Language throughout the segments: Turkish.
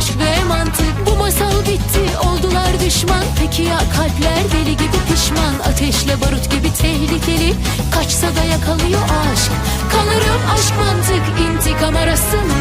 aşk ve mantık. Bu masal bitti oldular düşman. Peki ya kalpler deli gibi pişman? Ateşle barut gibi tehlikeli. Kaçsa da yakalıyor aşk. Kalırım aşk mantık. İntikam arasında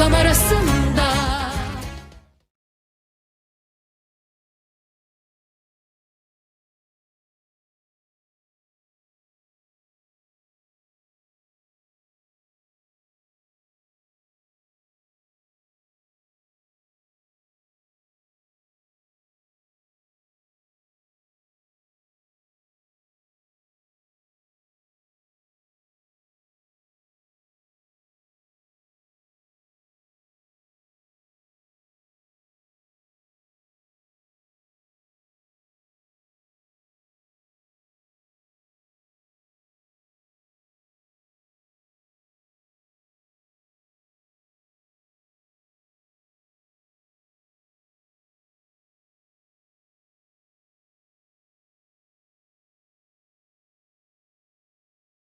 kamerası?